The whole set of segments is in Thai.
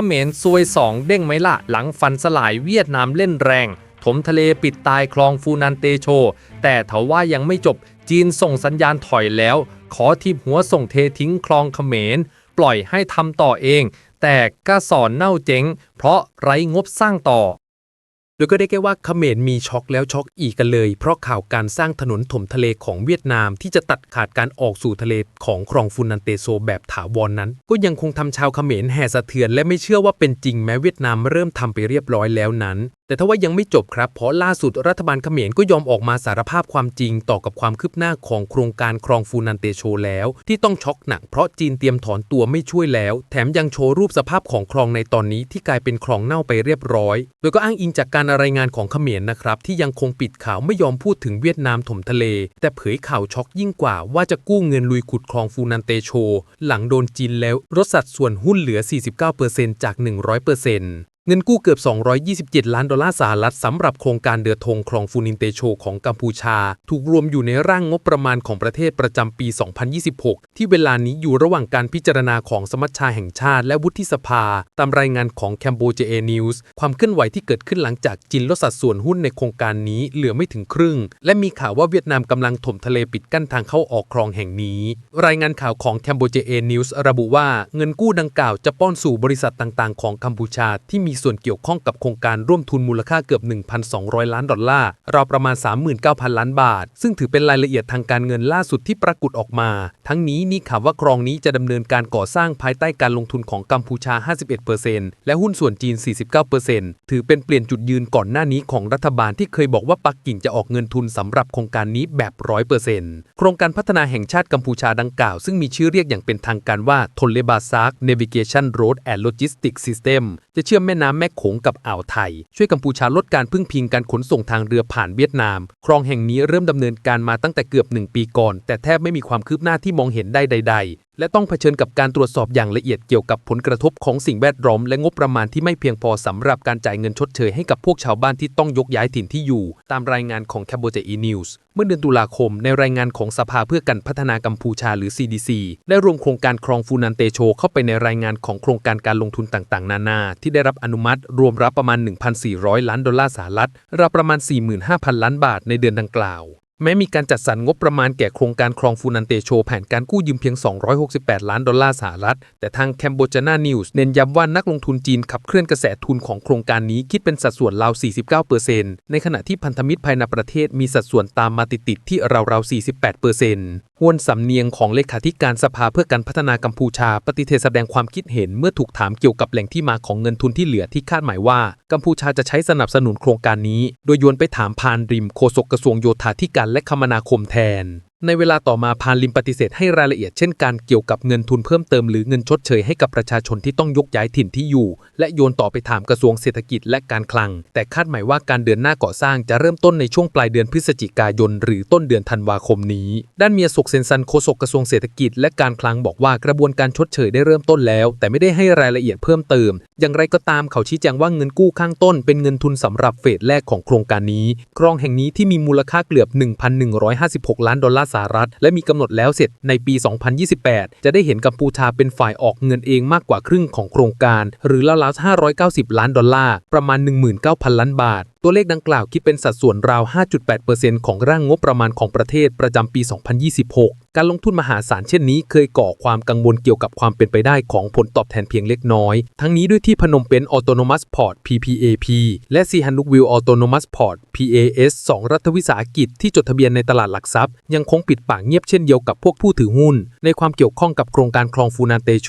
ขมรซวยสองเด้งไหมล่ะหลังฟันสลายเวียดนามเล่นแรง ถมทะเลปิดตายคลองฟูนันเตโช แต่ทว่ายังไม่จบจีนส่งสัญญาณถอยแล้ว ขอทีบหัวส่งเททิ้งคลองเขมร ปล่อยให้ทำต่อเอง แต่ก็สอนเน่าเจ๊ง เพราะไร้งบสร้างต่อ โดยก็ได้แก่ว่าเขมรมีช็อกแล้วช็อกอีกกันเลย เพราะข่าวการสร้างถนนถมทะเลของเวียดนามที่จะตัดขาดการออกสู่ทะเลของคลองฟุนันเตโซแบบถาวรนนั้น ก็ยังคงทำชาวเขมรแห่สะเทือนและไม่เชื่อว่าเป็นจริงแม้เวียดนามเริ่มทำไปเรียบร้อยแล้วนั้น แต่ถ้าว่ายังไม่จบครับ เพราะล่าสุดรัฐบาลเขมรก็ยอมออกมาสารภาพความจริงต่อกับความคืบหน้าของโครงการคลองฟูนันเตโชแล้ว ที่ต้องช็อกหนักเพราะจีนเตรียมถอนตัวไม่ช่วยแล้ว แถมยังโชว์รูปสภาพของคลองในตอนนี้ที่กลายเป็นคลองเน่าไปเรียบร้อย โดยก็อ้างอิงจากการรายงานของเขมรนะครับที่ยังคงปิดข่าวไม่ยอมพูดถึงเวียดนามถมทะเล แต่เผยข่าวช็อกยิ่งกว่าว่าจะกู้เงินลุยขุดคลองฟูนันเตโช หลังโดนจีนแล้วลดสัดส่วนหุ้นเหลือ 49%จาก 100% เงินกู้เกือบ 227 ล้านดอลลาร์สหรัฐสำหรับโครงการเดือธงคลองฟูนินเตโชของกัมพูชา ถูกรวมอยู่ในร่างงบประมาณของประเทศประจำปี 2026 ที่เวลานี้อยู่ระหว่างการพิจารณาของสมัชชาแห่งชาติและวุฒิสภา ตามรายงานของ c a m b o j a News ความเคลื่อนไหวที่เกิดขึ้นหลังจากจีนลดสัดส่วนหุ้นในโครงการนี้เหลือไม่ถึงครึ่ง และมีข่าวว่าเวียดนามกำลังถมทะเลปิดกั้นทางเข้าออกคลองแห่งนี้ รายงานข่าวของ c a m b o j a News ระบุว่าเงินกู้ดังกล่าวจะป้อนสู่บริษัทต่างๆ ของกัมพูชาที่มีส่วนเกี่ยวข้องกับโครงการร่วมทุนมูลค่าเกือบ 1,200 ล้านดอลลาร์ราวประมาณ 39,000 ล้านบาท ซึ่งถือเป็นรายละเอียดทางการเงินล่าสุดที่ปรากฏออกมา ทั้งนี้นี่ข่าวว่าคลองนี้จะดำเนินการก่อสร้างภายใต้การลงทุนของกัมพูชา 51%และหุ้นส่วนจีน 49%ถือเป็นเปลี่ยนจุดยืนก่อนหน้านี้ของรัฐบาลที่เคยบอกว่าปักกิ่งจะออกเงินทุนสำหรับโครงการนี้แบบ 100%โครงการพัฒนาแห่งชาติกัมพูชาดังกล่าว ซึ่งมีชื่อเรียกอย่างเป็นทางการว่าทนเลบาซาร์กเนวิเกชันโรดแอนด์โลจิสติกซิสเต็มจะเชื่อมแม่น้ำแม่โขงกับอ่าวไทย ช่วยกัมพูชาลดการพึ่งพิงการขนส่งทางเรือผ่านเวียดนาม คลองแห่งนี้เริ่มดำเนินการมาตั้งแต่เกือบ 1 ปีก่อน แต่แทบไม่มีความคืบหน้าที่มองเห็นได้ใดๆ และต้องเผชิญกับการตรวจสอบอย่างละเอียดเกี่ยวกับผลกระทบของสิ่งแวดล้อมและงบประมาณที่ไม่เพียงพอสำหรับการจ่ายเงินชดเชยให้กับพวกชาวบ้านที่ต้องยกย้ายถิ่นที่อยู่ ตามรายงานของ c a m b o j a e News เมื่อเดือนตุลาคม ในรายงานของสภาเพื่อการพัฒนากัมพูชาหรือ CDC ได้รวมโครงการคลองฟูนันเตโช เข้าไปในรายงานของโครงการการลงทุนต่างๆ นานา ที่ได้รับอนุมัติรวมรับประมาณ 1,400 ล้านดอลลาร์สหรัฐราวประมาณ 45,000 ล้านบาทในเดือนดังกล่าว แม้มีการจัดสรรงบประมาณแก่โครงการคลองฟูนันเตโชแผนการกู้ยืมเพียง 268 ล้านดอลลาร์สหรัฐ แต่ทางแคมโบจานานิวส์เน้นย้ำว่านักลงทุนจีนขับเคลื่อนกระแสทุนของโครงการนี้คิดเป็นสัดส่วนราว 49%ในขณะที่พันธมิตรภายในประเทศมีสัดส่วนตามมาติดๆที่ราวๆ 48%ฮวนสำเนียงของเลขาธิการสภาเพื่อการพัฒนากัมพูชาปฏิเสธแสดงความคิดเห็นเมื่อถูกถามเกี่ยวกับแหล่งที่มาของเงินทุนที่เหลือที่คาดหมายว่า กัมพูชาจะใช้สนับสนุนโครงการนี้ โดยโยนไปถามพานริมโฆษกกระทรวงโยธาธิการและคมนาคมแทน ในเวลาต่อมาพานลิมปฏิเสธให้รายละเอียดเช่นการเกี่ยวกับเงินทุนเพิ่มเติมหรือเงินชดเชยให้กับประชาชนที่ต้องยกย้ายถิ่นที่อยู่ และโยนต่อไปถามกระทรวงเศรษฐกิจและการคลัง แต่คาดหมายว่าการเดินหน้าก่อสร้างจะเริ่มต้นในช่วงปลายเดือนพฤศจิกายน หรือต้นเดือนธันวาคมนี้ ด้านเมียสุกเซนซันโฆษกกระทรวงเศรษฐกิจและการคลังบอกว่ากระบวนการชดเชยได้เริ่มต้นแล้ว แต่ไม่ได้ให้รายละเอียดเพิ่มเติม อย่างไรก็ตามเขาชี้แจงว่าเงินกู้ข้างต้น เป็นเงินทุนสำหรับเฟสแรกของโครงการนี้คลองแห่งนี้ที่มีมูลค่าเกือบ 1,156 ล้านดอลลาร์สหรัฐ และมีกำหนดแล้วเสร็จในปี 2028 จะได้เห็นกัมพูชาเป็นฝ่ายออกเงินเองมากกว่าครึ่งของโครงการ หรือราวๆ590 ล้านดอลลาร์ ประมาณ 19,000 ล้านบาทตัวเลขดังกล่าวคิดเป็นสัดส่วนราว 5.8%ของร่างงบประมาณของประเทศประจำปี 2026 การลงทุนมหาศาลเช่นนี้เคยก่อความกังวลเกี่ยวกับความเป็นไปได้ของผลตอบแทนเพียงเล็กน้อย ทั้งนี้ด้วยที่พนมเปญ Autonomous Port PPAP และซีฮันนุกวิล Autonomous Port PAS 2 รัฐวิสาหกิจที่จดทะเบียนในตลาดหลักทรัพย์ ยังคงปิดปากเงียบเช่นเดียวกับพวกผู้ถือหุ้น ในความเกี่ยวข้องกับโครงการคลองฟูนานเตโช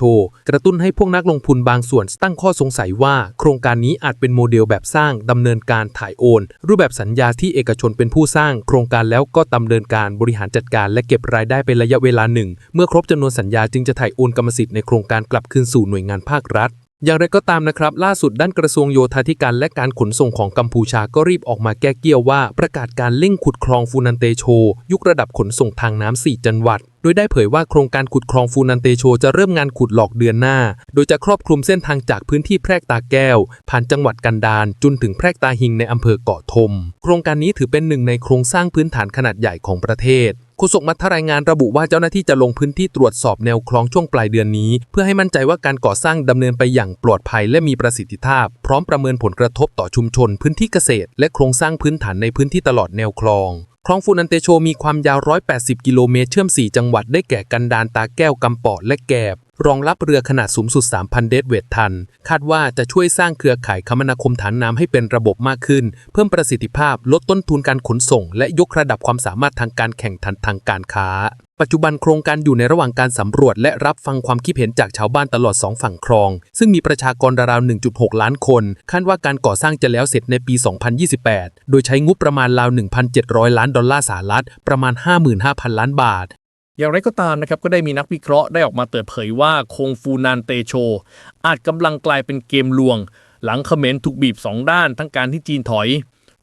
กระตุ้นให้พวกนักลงทุนบางส่วนตั้งข้อสงสัยว่า โครงการนี้อาจเป็นโมเดลแบบสร้างดำเนินการถ่ายโอน รูปแบบสัญญาที่เอกชนเป็นผู้สร้างโครงการแล้วก็ดำเนินการบริหารจัดการและเก็บรายได้เป็นระยะเวลาหนึ่ง เมื่อครบจำนวนสัญญาจึงจะถ่ายโอนกรรมสิทธิ์ในโครงการกลับคืนสู่หน่วยงานภาครัฐ อย่างไรก็ตามนะครับ ล่าสุดด้านกระทรวงโยธาธิการและการขนส่งของกัมพูชาก็รีบออกมาแก้เกี้ยวว่าประกาศการเร่งขุดคลองฟูนันเตโช ยุคระดับขนส่งทางน้ำ4จังหวัดโดยได้เผยว่าโครงการขุดคลองฟูนันเตโชจะเริ่มงานขุดหลอกเดือนหน้า โดยจะครอบคลุมเส้นทางจากพื้นที่แพรกตาแก้ว ผ่านจังหวัดกันดารจนถึงแพรกตาหิงในอำเภอเกาะทม โครงการนี้ถือเป็นหนึ่งในโครงสร้างพื้นฐานขนาดใหญ่ของประเทศ โฆษกมัทรายงานระบุว่าเจ้าหน้าที่จะลงพื้นที่ตรวจสอบแนวคลองช่วงปลายเดือนนี้ เพื่อให้มั่นใจว่าการก่อสร้างดำเนินไปอย่างปลอดภัยและมีประสิทธิภาพ พร้อมประเมินผลกระทบต่อชุมชน พื้นที่เกษตร และโครงสร้างพื้นฐานในพื้นที่ตลอดแนวคลองคลองฟูนันเตโชมีความยาว 180 กิโลเมตร เชื่อม 4 จังหวัด ได้แก่ กันดาน ตาแก้ว กำปอด และแกบ รองรับเรือขนาดสูงสุด 3,000 เดดเวทตัน คาดว่าจะช่วยสร้างเครือข่ายคมนาคมฐานน้ำให้เป็นระบบมากขึ้น เพิ่มประสิทธิภาพ ลดต้นทุนการขนส่ง และยกระดับความสามารถทางการแข่งขันทางการค้า ปัจจุบันโครงการอยู่ในระหว่างการสำรวจ และรับฟังความคิดเห็นจากชาวบ้านตลอด 2 ฝั่งคลอง ซึ่งมีประชากรราว 1.6 ล้านคน คาดว่าการก่อสร้างจะแล้วเสร็จในปี 2028 โดยใช้งบประมาณราว 1,700 ล้านดอลลาร์สหรัฐ ประมาณ 55,000 ล้านบาท อย่างไรก็ตามนะครับก็ได้มีนักวิเคราะห์ได้ออกมาเปิดเผยว่าคงฟูนานเตโช อาจกำลังกลายเป็นเกมลวง หลังเขมรถูกบีบสองด้านทั้งการที่จีนถอย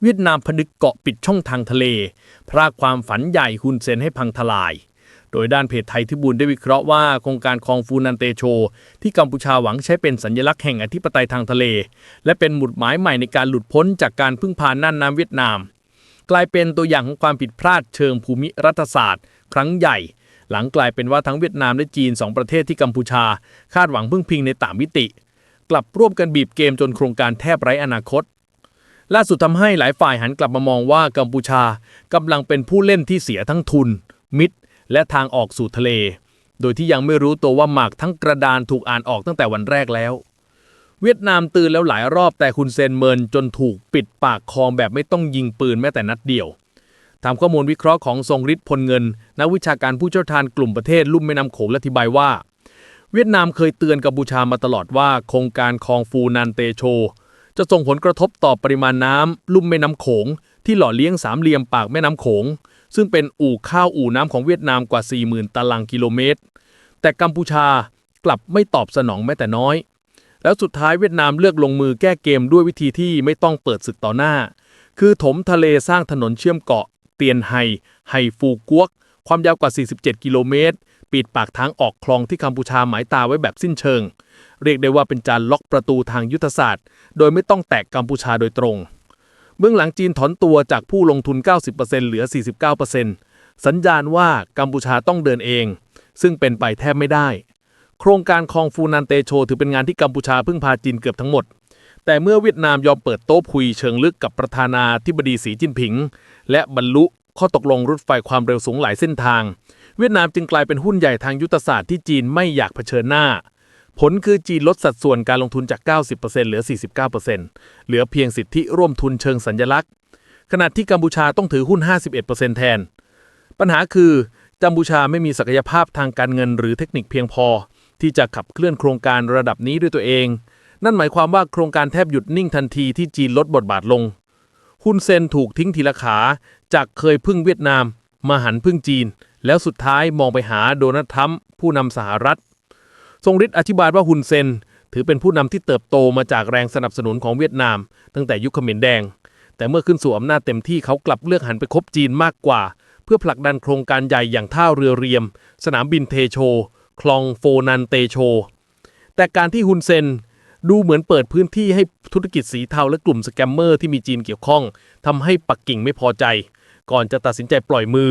เวียดนามผนึกเกาะปิดช่องทางทะเล พรากความฝันใหญ่ฮุนเซนให้พังทลาย โดยด้านเพจไทยทิบูลได้วิเคราะห์ว่าโครงการคองฟูนันเตโช ที่กัมพูชาหวังใช้เป็นสัญลักษณ์แห่งอธิปไตยทางทะเล และเป็นหมุดหมายใหม่ในการหลุดพ้นจากการพึ่งพาน่านน้ำเวียดนาม กลายเป็นตัวอย่างของความผิดพลาดเชิงภูมิรัฐศาสตร์ ครั้งใหญ่ หลังกลายเป็นว่าทั้งเวียดนามและจีนสองประเทศที่กัมพูชา คาดหวังพึ่งพิงในต่างมิติ กลับร่วมกันบีบเกมจนโครงการแทบไร้อนาคต ล่าสุดทำให้หลายฝ่ายหันกลับมามองว่ากัมพูชากำลังเป็นผู้เล่นที่เสียทั้งทุน มิตร และทางออกสู่ทะเล โดยที่ยังไม่รู้ตัวว่าหมากทั้งกระดานถูกอ่านออกตั้งแต่วันแรกแล้ว เวียดนามตื่นแล้วหลายรอบแต่คุณเซนเมินจนถูกปิดปากคลองแบบไม่ต้องยิงปืนแม้แต่นัดเดียว ตามข้อมูลวิเคราะห์ของทรงฤทธิ์พลเงิน นักวิชาการผู้เชี่ยวชาญกลุ่มประเทศลุ่มแม่น้ำโขงอธิบายว่า เวียดนามเคยเตือนกัมพูชามาตลอดว่าโครงการคลองฟูนันเตโช จะส่งผลกระทบต่อปริมาณน้ำลุ่มแม่น้ำโขง ที่หล่อเลี้ยงสามเหลี่ยมปากแม่น้ำโขง ซึ่งเป็นอู่ข้าวอู่น้ำของเวียดนามกว่า 40,000 ตารางกิโลเมตร แต่กัมพูชากลับไม่ตอบสนองแม้แต่น้อย แล้วสุดท้ายเวียดนามเลือกลงมือแก้เกมด้วยวิธีที่ไม่ต้องเปิดศึกต่อหน้า คือถมทะเลสร้างถนนเชื่อมเกาะ เตียนไฮไฮฟูกวก ความยาวกว่า 47 กิโลเมตร ปิดปากทางออกคลองที่กัมพูชาหมายตาไว้แบบสิ้นเชิง เรียกได้ว่าเป็นการล็อกประตูทางยุทธศาสตร์ โดยไม่ต้องแตะกัมพูชาโดยตรง เบื้องหลังจีนถอนตัวจากผู้ลงทุน 90%เหลือ 49%สัญญาณว่ากัมพูชาต้องเดินเอง ซึ่งเป็นไปแทบไม่ได้ โครงการคลองฟูนันเตโชถือเป็นงานที่กัมพูชาพึ่งพาจีนเกือบทั้งหมด แต่เมื่อเวียดนามยอมเปิดโต๊ะคุยเชิงลึกกับประธานาธิบดีสีจิ้นผิง และบรรลุข้อตกลงรถไฟความเร็วสูงหลายเส้นทาง เวียดนามจึงกลายเป็นหุ้นใหญ่ทางยุทธศาสตร์ที่จีนไม่อยากเผชิญหน้า ผลคือจีนลดสัดส่วนการลงทุนจาก 90%เหลือ 49%เหลือเพียงสิทธิร่วมทุนเชิงสัญลักษณ์ ขณะที่กัมพูชาต้องถือหุ้น 51%แทน ปัญหาคือกัมพูชาไม่มีศักยภาพทางการเงินหรือเทคนิคเพียงพอ ที่จะขับเคลื่อนโครงการระดับนี้ด้วยตัวเอง นั่นหมายความว่าโครงการแทบหยุดนิ่งทันทีที่จีนลดบทบาทลง ฮุนเซนถูกทิ้งทีละขา จากเคยพึ่งเวียดนาม มาหันพึ่งจีน แล้วสุดท้ายมองไปหาโดนัลด์ทรัมป์ผู้นำสหรัฐ ทรงฤทธิ์อธิบายว่าฮุนเซน ถือเป็นผู้นำที่เติบโตมาจากแรงสนับสนุนของเวียดนาม ตั้งแต่ยุคเขมรแดง แต่เมื่อขึ้นสู่อำนาจเต็มที่เขากลับเลือกหันไปคบจีนมากกว่า เพื่อผลักดันโครงการใหญ่อย่างท่าเรือเรียม สนามบินเทโช คลองโฟนันเตโชแต่การที่ฮุนเซน ดูเหมือนเปิดพื้นที่ให้ธุรกิจสีเทาและกลุ่มสแกมเมอร์ที่มีจีนเกี่ยวข้องทำให้ปักกิ่งไม่พอใจ ก่อนจะตัดสินใจปล่อยมือ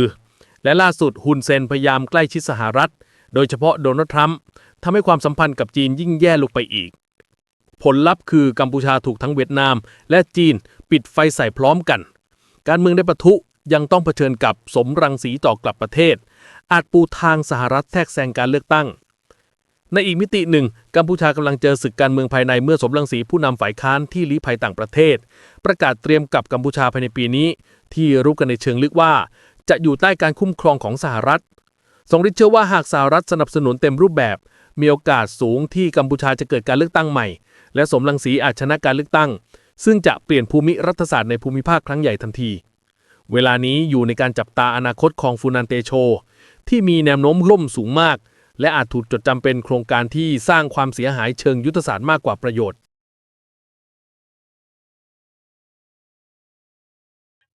และล่าสุดฮุนเซนพยายามใกล้ชิดสหรัฐ โดยเฉพาะโดนัลด์ทรัมป์ทำให้ความสัมพันธ์กับจีนยิ่งแย่ลงไปอีก ผลลัพธ์คือกัมพูชาถูกทั้งเวียดนาม และจีนปิดไฟใส่พร้อมกัน การเมืองได้ปะทุยังต้องเผชิญกับสมรังสีต่อกลับประเทศ อาจปูทางสหรัฐแทรกแซงการเลือกตั้ง ในอีกมิติหนึ่ง กัมพูชากำลังเจอศึกการเมืองภายในเมื่อสมรังสีผู้นำฝ่ายค้านที่ลี้ภัยต่างประเทศ ประกาศเตรียมกลับกัมพูชาภายในปีนี้ ที่รู้กันในเชิงลึกว่า จะอยู่ใต้การคุ้มครองของสหรัฐทรงฤทธิ์เชื่อว่าหากสหรัฐสนับสนุนเต็มรูปแบบ มีโอกาสสูงที่กัมพูชาจะเกิดการเลือกตั้งใหม่ และสมรังสีอาจชนะการเลือกตั้ง ซึ่งจะเปลี่ยนภูมิรัฐศาสตร์ในภูมิภาคครั้งใหญ่ทันที เวลานี้อยู่ในการจับตาอนาคตของฟูนันเตโช ที่มีแนวโน้มล่มสูงมาก และอาจถูกจดจำเป็นโครงการที่สร้างความเสียหายเชิงยุทธศาสตร์มากกว่าประโยชน์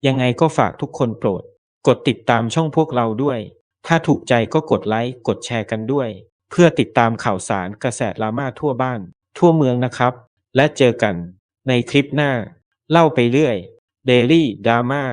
ยังไงก็ฝากทุกคนโปรด กดติดตามช่องพวกเราด้วย ถ้าถูกใจก็กดไลค์กดแชร์กันด้วย เพื่อติดตามข่าวสารกระแสดราม่าทั่วบ้าน ทั่วเมืองนะครับ และเจอกันในคลิปหน้า เล่าไปเรื่อย Daily Drama